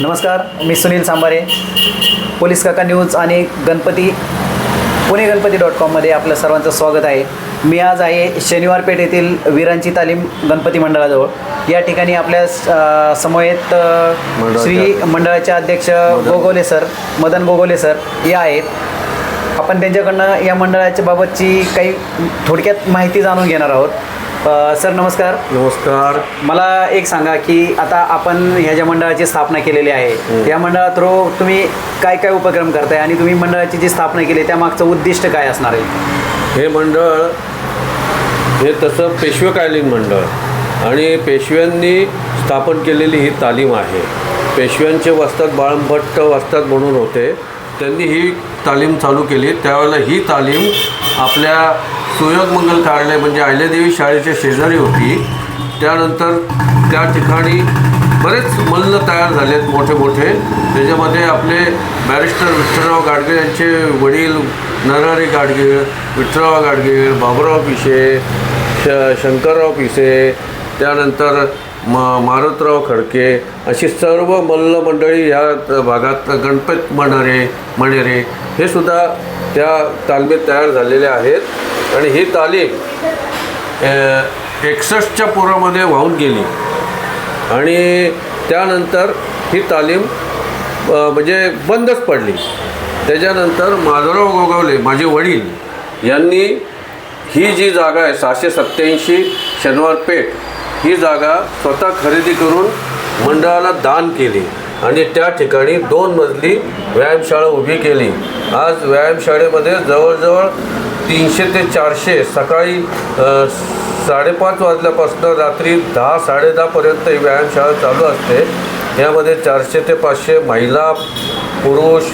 नमस्कार मी सुनील सांबारे. पोलीस काका न्यूज आणि गणपती पुणे गणपती डॉट कॉममध्ये आपलं सर्वांचं स्वागत आहे. मी आज आहे शनिवार पेठ येथील वीरांची तालीम गणपती मंडळाजवळ. या ठिकाणी आपल्या समवेत श्री मंडळाचे अध्यक्ष गोगोले सर मदन गोगोले सर हे आहेत. आपण त्यांच्याकडनं या मंडळाच्या बाबतची काही थोडक्यात माहिती जाणून घेणार आहोत. अ, सर नमस्कार. नमस्कार. मला एक सांगा की आता आपण ह्या ज्या मंडळाची स्थापना केलेली आहे या मंडळात थ्रू तुम्ही काय काय उपक्रम करताय आणि तुम्ही मंडळाची जी स्थापना केली त्या मागचं उद्दिष्ट काय असणार आहे? हे मंडळ हे तसं पेशवेकालीन मंडळ. आणि पेशव्यांनी स्थापन केलेली ही तालीम आहे. पेशव्यांचे वस्तात बाळंभट्ट वस्तात म्हणून होते. त्यांनी ही तालीम चालू केली. त्यावेळेला ही तालीम आपल्या सुयोग मंगल कार्यालय म्हणजे आहिल्यादेवी शाळेच्या शेजारी होती. त्यानंतर त्या ठिकाणी बरेच मल्ल तयार झालेत मोठे मोठे. त्याच्यामध्ये आपले बॅरिस्टर विठ्ठलराव गाडगे यांचे वडील नरहरी गाडगे विठ्ठलराव गाडगे बाबुराव पिसे श शंकरराव पिसे त्यानंतर म मारुतराव खडके अशी सर्व मल्ल मंडळी या भागात गणपत मणरे मणेरे हे सुद्धा त्या तालमीत तयार झालेले आहेत. आणि ही तालीम एकसष्टच्या पुरामध्ये वाहून गेली. आणि त्यानंतर ही तालीम म्हणजे बंदच पडली. त्याच्यानंतर माधवराव गोगावले माझे वडील यांनी ही जी जागा आहे सहाशे सत्त्याऐंशी शनिवार पेठ ही जागा स्वतः खरेदी करून मंडळाला दान केली. आणि त्या ठिकाणी दोन मजली व्यायामशाळा उभी केली. आज व्यायामशाळेमध्ये जवळजवळ तीनशे ते चारशे. सकाळी साडेपाच वाजल्यापासून रात्री दहा साडेदहापर्यंत ही व्यायामशाळा चालू असते. यामध्ये चारशे ते पाचशे महिला पुरुष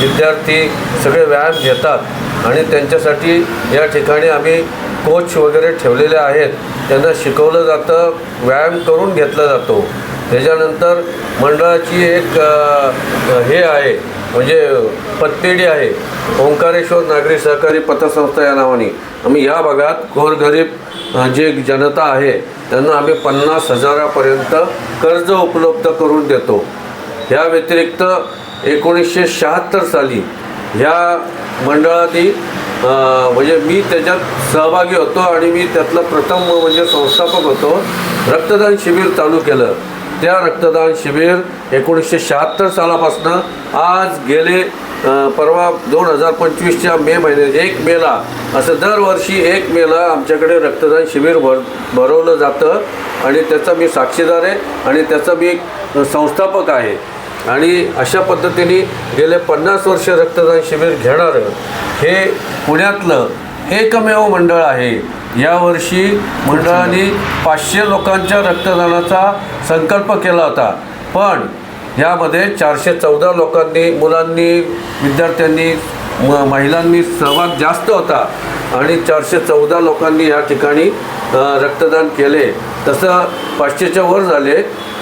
विद्यार्थी सगळे व्यायाम घेतात. आणि त्यांच्यासाठी या ठिकाणी आम्ही कोच वगैरे ठेवलेले आहेत. त्यांना शिकवलं जातं व्यायाम करून घेतला जातो. त्याच्यानंतर मंडळाची एक हे आहे. म्हणजे पत्तेडी आहे. ओंकारेश्वर नागरी सहकारी पतसंस्था या नावाने. आम्ही या भागात गोरगरीब जे जनता आहे त्यांना आम्ही पन्नास हजारापर्यंत कर्ज उपलब्ध करून देतो. ह्या व्यतिरिक्त एकोणीसशे शहात्तर साली ह्या मंडळाने म्हणजे मी त्याच्यात सहभागी होतो आणि मी त्यातलं प्रथम म्हणजे संस्थापक होतो. रक्तदान शिबिर चालू केलं. त्या रक्तदान शिबिर एकोणीसशे शहात्तर सालापासनं आज गेले परवा दोन हजार पंचवीसच्या मे महिन्यात एक मेला असं दरवर्षी एक मेला आमच्याकडे रक्तदान शिबिर भर भरवलं जातं. आणि त्याचा मी साक्षीदार आहे आणि त्याचा मी संस्थापक आहे. आणि अशा पद्धतीने गेले पन्नास वर्ष रक्तदान शिबिर घेणारं हे पुण्यातलं एकमेव मंडळ आहे. यावर्षी मंडळाने पाचशे लोकांच्या रक्तदानाचा संकल्प केला होता. पण यामध्ये चारशे चौदा लोकांनी मुलांनी विद्यार्थ्यांनी म महिलांनी सहभाग जास्त होता आणि चारशे चौदा लोकांनी या ठिकाणी रक्तदान केले. तसं पाचशेच्या वर झाले.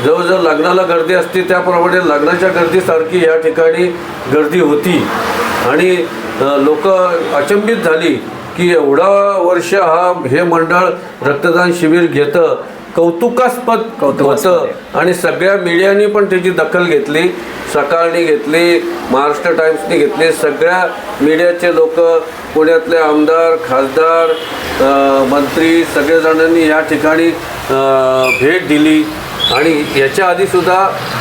जवळजवळ लग्नाला गर्दी असते त्याप्रमाणे लग्नाच्या गर्दीसारखी या ठिकाणी गर्दी होती. आणि लोक अचंबित झाली. की एवढा वर्ष हा हे मंडळ रक्तदान शिबिर घेतं कौतुकास्पद होतं. आणि सगळ्या मीडियानी पण त्याची दखल घेतली सकाळनी घेतली महाराष्ट्र टाइम्सनी घेतली. सगळ्या मीडियाचे लोक पुण्यातले आमदार खासदार मंत्री सगळेजणांनी या ठिकाणी भेट दिली. आणि याच्या आधीसुद्धा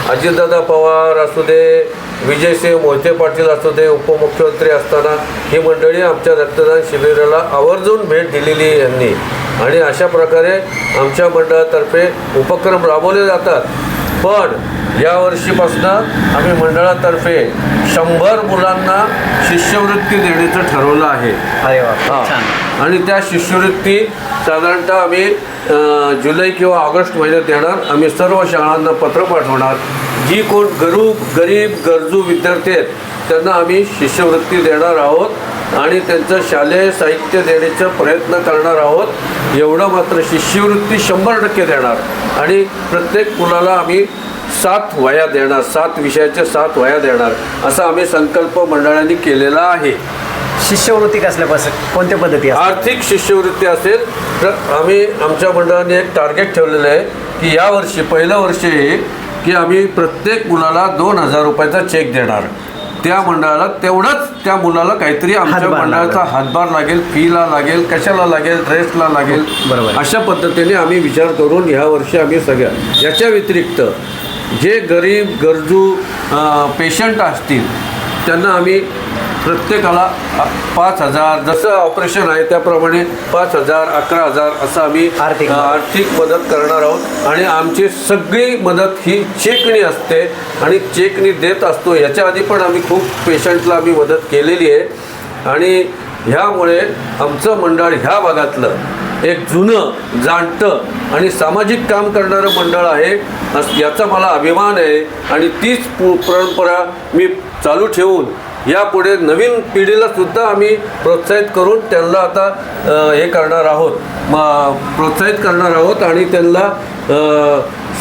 अजितदादा पवार असू दे विजयसिंह मोहिते पाटील असू दे उपमुख्यमंत्री असताना ही मंडळी आमच्या रक्तदान शिबिराला आवर्जून भेट दिलेली यांनी. आणि अशा प्रकारे आमच्या मंडळातर्फे उपक्रम राबवले जातात. पण या वर्षीपासून आम्ही मंडळातर्फे शंभर मुलांना शिष्यवृत्ती देण्याचं ठरवलं आहे. हा. आणि त्या शिष्यवृत्ती साधारणतः आम्ही जुलै किंवा ऑगस्ट महिन्यात देणार. आम्ही सर्व शाळांना पत्र पाठवणार. जी कोण गरू गरीब गरजू विद्यार्थी आहेत त्यांना आम्ही शिष्यवृत्ती देणार आहोत आणि त्यांचं शालेय साहित्य देण्याचा प्रयत्न करणार आहोत. एवढं मात्र शिष्यवृत्ती शंभर टक्के देणार. आणि प्रत्येक मुलाला आम्ही सात वया देणार सात विषयाच्या सात वया देणार. असा आम्ही संकल्प मंडळाने केलेला आहे. शिष्यवृत्ती कसल्यापासून कोणत्या पद्धती असतात आर्थिक शिष्यवृत्ती असेल तर आम्ही आमच्या मंडळाने एक टार्गेट ठेवलेलं आहे की यावर्षी पहिलं वर्ष हे की आम्ही प्रत्येक मुलाला दोन हजार रुपयाचा चेक देणार त्या मंडळाला तेवढंच त्या मुलाला काहीतरी आमच्या हातभार मंडळाचा. हातभार लागेल फीला लागेल कशाला लागेल ड्रेसला लागेल बरोबर. अशा पद्धतीने आम्ही विचार करून ह्या वर्षी आम्ही सगळ्या याच्या व्यतिरिक्त जे गरीब गरजू पेशंट असतील त्यांना आम्ही प्रत्येकाला पाच हजार जसं ऑपरेशन आहे त्याप्रमाणे पाच हजार अकरा हजार असं आम्ही आर्थिक. आर्थिक मदत करणार आहोत. आणि आमची सगळी मदत ही चेकनी असते आणि चेकनी देत असतो. याच्या आधी पण आम्ही खूप पेशंटला आम्ही मदत केलेली आहे. आणि ह्यामुळे आमचं मंडळ ह्या भागातलं एक जुनं जाणतं आणि सामाजिक काम करणारं मंडळ आहे. अस- याचा मला अभिमान आहे. आणि तीच पु- परंपरा मी चालू ठेवून यापुढे नवीन पिढीला सुद्धा आम्ही प्रोत्साहित करून त्यांना आता हे करणार आहोत. म प्रोत्साहित करणार आहोत आणि त्यांना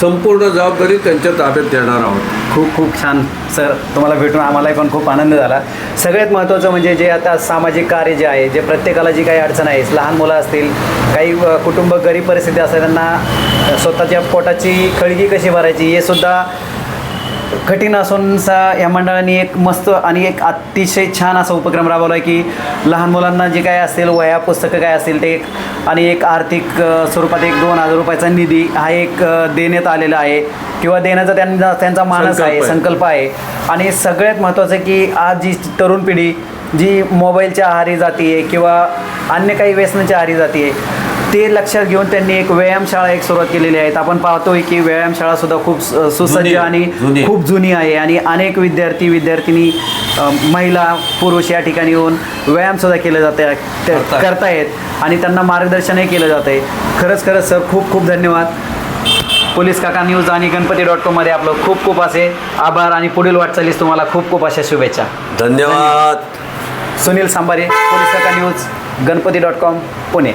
संपूर्ण जबाबदारी त्यांच्या ताब्यात देणार आहोत. खूप खूप छान. सर तुम्हाला भेटून आम्हालाही पण खूप आनंद झाला. सगळ्यात महत्त्वाचं म्हणजे जे आता सामाजिक कार्य जे आहे जे प्रत्येकाला जी काही अडचण आहे लहान मुलं असतील काही कुटुंब गरीब परिस्थिती असेल त्यांना स्वतःच्या पोटाची खळगी कशी भरायची हे सुद्धा कठीण असून सा या मंडळाने एक मस्त आणि एक अतिशय छान असा उपक्रम राबवला आहे की लहान मुलांना जे काय असेल वया पुस्तकं काय असतील ते एक आणि एक आर्थिक स्वरूपात एक दोन हजार रुपयाचा निधी हा एक देण्यात आलेला आहे किंवा देण्याचा त्यांचा त्यांचा मानस आहे. संकल्प आहे आणि सगळ्यात महत्त्वाचं की आज जी तरुण पिढी जी मोबाईलच्या आहारी जाते आहे किंवा अन्य काही व्यसनाच्या आहारी जाते आहे ते लक्षात घेऊन त्यांनी एक व्यायामशाळा एक सुरुवात केलेली आहे. आपण पाहतोय की व्यायामशाळा सुद्धा खूप सुसज्ज आणि. खूप जुनी आहे आणि अनेक विद्यार्थी विद्यार्थिनी महिला पुरुष या ठिकाणी येऊन व्यायामसुद्धा केलं जात. करतायत आणि त्यांना मार्गदर्शनही केलं जात आहे खरंच खरंच सर खूप खूप धन्यवाद. पोलीस काका न्यूज आणि गणपती डॉट कॉममध्ये आपलं खूप खूप असे आभार आणि पुढील वाटचालीस तुम्हाला खूप खूप अशा शुभेच्छा. धन्यवाद. सुनील सांबारे पोलीस काका news Ganpati dot com Pune.